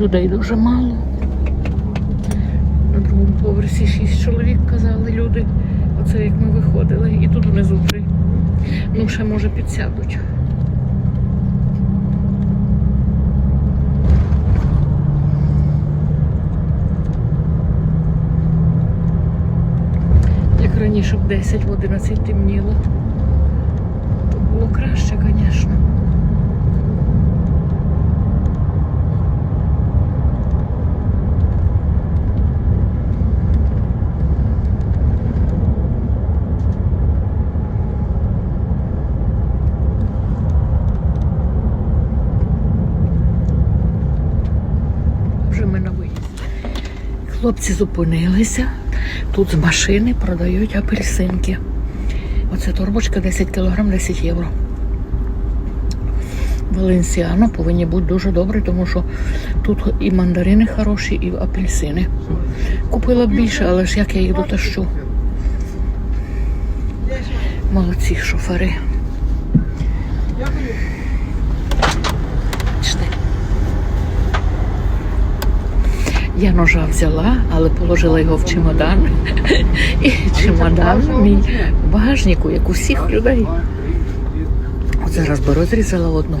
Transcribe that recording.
людей дуже мало. На другому поверсі шість чоловік казали люди. Оце як ми виходили. І тут внизу три. Ну, ще може підсядуть. Як раніше в 10 в 11 темніло. То було краще, на виїзді. Хлопці зупинилися. Тут з машини продають апельсинки. Оце торбочка 10 кг 10 євро. Валенсіано повинні бути дуже добрі, тому що тут і мандарини хороші, і апельсини. Купила б більше, але ж як я їх дотащу. Молодці шофери. Я ножа взяла, але положила його в чемодан. І чемодан мій в багажнику, як усіх людей. От зараз би розрізала одну.